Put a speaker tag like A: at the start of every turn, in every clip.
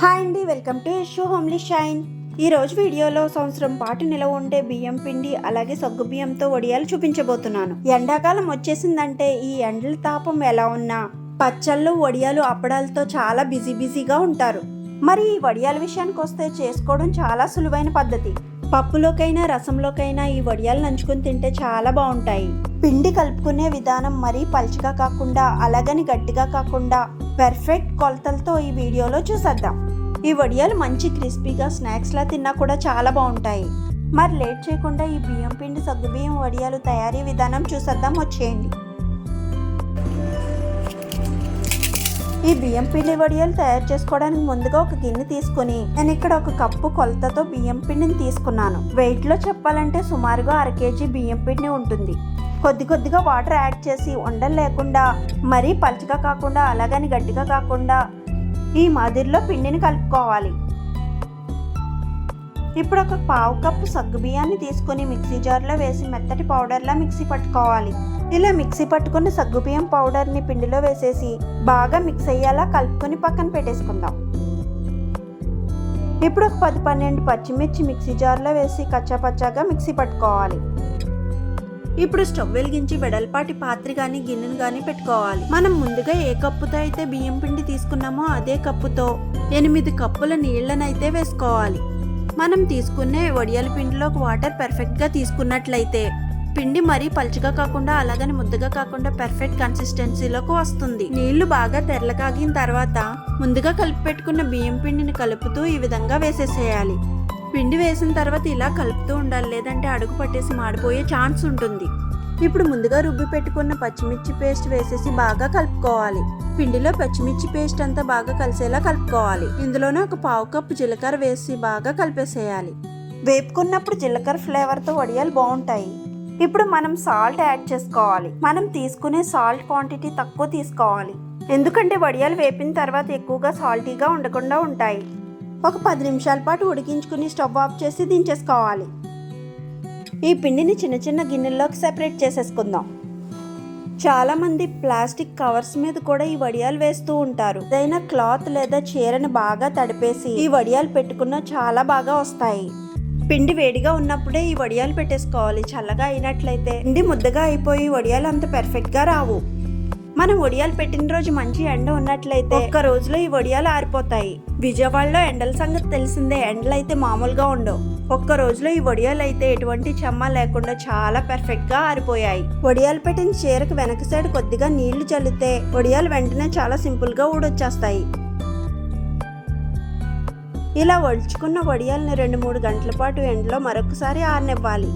A: Hi అండి welcome to Yashu homely shine. ఈ రోజు వీడియోలో సంవత్సరం పాటు నిలవ ఉండే బియ్యం పిండి అలాగే సగ్గు బియ్యంతో వడియాలు చూపించబోతున్నాను. ఎండాకాలం వచ్చేసిందంటే ఈ ఎండల తాపం ఎలా ఉన్నా పచ్చళ్ళు వడియాలు అప్పడాలతో చాలా బిజీ బిజీగా ఉంటారు. మరి ఈ వడియాల విషయానికి వస్తే చేసుకోవడం చాలా సులువైన పద్ధతి. పప్పులోకైనా రసంలోకైనా ఈ వడియాలు నంచుకుని తింటే చాలా బాగుంటాయి. పిండి కలుపుకునే విధానం మరీ పలుచగా కాకుండా అలాగని గట్టిగా కాకుండా పెర్ఫెక్ట్ కొలతలతో ఈ వీడియోలో చూసేద్దాం. ఈ వడియాలు మంచి క్రిస్పీగా స్నాక్స్లా తిన్నా కూడా చాలా బాగుంటాయి. మరి లేట్ చేయకుండా ఈ బియ్యం పిండి సగ్గు బియ్యం వడియాలు తయారీ విధానం చూసేద్దాం. వచ్చేయండి. ఈ బియ్యం పిండి వడియాలు తయారు చేసుకోవడానికి ముందుగా ఒక గిన్నె తీసుకుని నేను ఇక్కడ ఒక కప్పు కొలతతో బియ్యం పిండిని తీసుకున్నాను. వెయిట్లో చెప్పాలంటే సుమారుగా అర కేజీ బియ్యం పిండి ఉంటుంది. కొద్ది కొద్దిగా వాటర్ యాడ్ చేసి ఉండలు లేకుండా మరీ పలుచగా కాకుండా అలాగని గట్టిగా కాకుండా ఈ మాదిరిలో పిండిని కలుపుకోవాలి. ఇప్పుడు ఒక పావు కప్పు సగ్గు బియ్యాన్ని తీసుకొని మిక్సీ జార్లో వేసి మెత్తటి పౌడర్లా మిక్సీ పట్టుకోవాలి. ఇలా మిక్సీ పట్టుకున్న సగ్గుబియ్యం పౌడర్ని పిండిలో వేసేసి బాగా మిక్స్ అయ్యేలా కలుపుకొని పక్కన పెట్టేసుకుందాం. ఇప్పుడు ఒక పది పన్నెండు పచ్చిమిర్చి మిక్సీ జార్లో వేసి కచ్చాపచ్చాగా మిక్సీ పట్టుకోవాలి. ఇప్పుడు స్టవ్ వెలిగించి వెడల్పాటి పాత్ర కానీ గిన్నెను కానీ పెట్టుకోవాలి. మనం ముందుగా ఏ కప్పుతో అయితే బియ్యం పిండి తీసుకున్నామో అదే కప్పుతో ఎనిమిది కప్పుల నీళ్ళనైతే వేసుకోవాలి. మనం తీసుకునే వడియాల పిండిలోకి వాటర్ పెర్ఫెక్ట్గా తీసుకున్నట్లయితే పిండి మరీ పలుచగా కాకుండా అలాగని ముద్దగా కాకుండా పెర్ఫెక్ట్ కన్సిస్టెన్సీలోకి వస్తుంది. నీళ్ళు బాగా తెరలకాగిన తర్వాత ముందుగా కలిపి పెట్టుకున్న బియ్యం పిండిని కలుపుతూ ఈ విధంగా వేసేసేయాలి. పిండి వేసిన తర్వాత ఇలా కలుపుతూ ఉండాలి లేదంటే అడుగు పట్టేసి మాడిపోయే ఛాన్స్ ఉంటుంది. ఇప్పుడు ముందుగా రుబ్బి పెట్టుకున్న పచ్చిమిర్చి పేస్ట్ వేసేసి బాగా కలుపుకోవాలి. పిండిలో పచ్చిమిర్చి పేస్ట్ అంతా బాగా కలిసేలా కలుపుకోవాలి. ఇందులోనే ఒక పావు కప్పు జీలకర్ర వేసి బాగా కలిపేసేయాలి. వేపుకున్నప్పుడు జీలకర్ర ఫ్లేవర్తో వడియాలు బాగుంటాయి. ఇప్పుడు మనం సాల్ట్ యాడ్ చేసుకోవాలి. మనం తీసుకునే సాల్ట్ క్వాంటిటీ తక్కువ తీసుకోవాలి. ఎందుకంటే వడియాలు వేపిన తర్వాత ఎక్కువగా సాల్టీగా ఉండకుండా ఉంటాయి. ఒక పది నిమిషాల పాటు ఉడికించుకుని స్టవ్ ఆఫ్ చేసి దించేసుకోవాలి. ఈ పిండిని చిన్న చిన్న గిన్నెల్లోకి సెపరేట్ చేసేసుకుందాం. చాలామంది ప్లాస్టిక్ కవర్స్ మీద కూడా ఈ వడియాలు వేస్తూ ఉంటారు. ఏదైనా క్లాత్ లేదా చీరని బాగా తడిపేసి ఈ వడియాలు పెట్టుకున్న చాలా బాగా వస్తాయి. పిండి వేడిగా ఉన్నప్పుడే ఈ వడియాలు పెట్టేసుకోవాలి. చల్లగా అయినట్లయితే పిండి ముద్దగా అయిపోయి వడియాలు అంత పెర్ఫెక్ట్గా రావు. మనం వడియాలు పెట్టిన రోజు మంచి ఎండ ఉన్నట్లయితే ఒక్క రోజులో ఈ వడియాలు ఆరిపోతాయి. విజయవాడలో ఎండల సంగతి తెలిసిందే. ఎండలు అయితే మామూలుగా ఉండవు. ఒక్క రోజులో ఈ వడియాలు అయితే ఎటువంటి చెమ్మ లేకుండా చాలా పెర్ఫెక్ట్గా ఆరిపోయాయి. వడియాలు పెట్టిన చీరకు వెనక సైడ్ కొద్దిగా నీళ్ళు చల్లితే వడియాలు వెంటనే చాలా సింపుల్గా ఊడొచ్చేస్తాయి. ఇలా వడుచుకున్న వడియాల్ని రెండు మూడు గంటల పాటు ఎండలో మరొకసారి ఆరనివ్వాలి.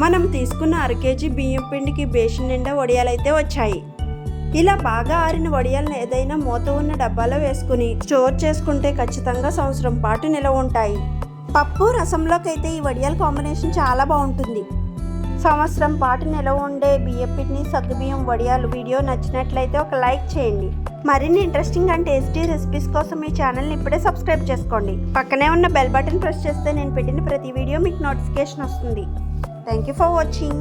A: మనం తీసుకున్న అర కేజీ బియ్యం పిండికి బేషన్ నిండా వడియాలైతే వచ్చాయి. ఇలా బాగా ఆరిన వడియాలను ఏదైనా మూత ఉన్న డబ్బాలో వేసుకుని స్టోర్ చేసుకుంటే ఖచ్చితంగా సంవత్సరం పాటు నిలవ ఉంటాయి. పప్పు రసంలోకి అయితే ఈ వడియాల కాంబినేషన్ చాలా బాగుంటుంది. సంవత్సరం పాటు నిలవ ఉండే బియ్యపిట్ని సగ్గుబియ్యం వడియాలు వీడియో నచ్చినట్లయితే ఒక లైక్ చేయండి. మరిన్ని ఇంట్రెస్టింగ్ అండ్ టేస్టీ రెసిపీస్ కోసం మీ ఛానల్ని ఇప్పుడే సబ్స్క్రైబ్ చేసుకోండి. పక్కనే ఉన్న బెల్ బటన్ ప్రెస్ చేస్తే నేను పెట్టిన ప్రతి వీడియో మీకు నోటిఫికేషన్ వస్తుంది. Thank you for watching.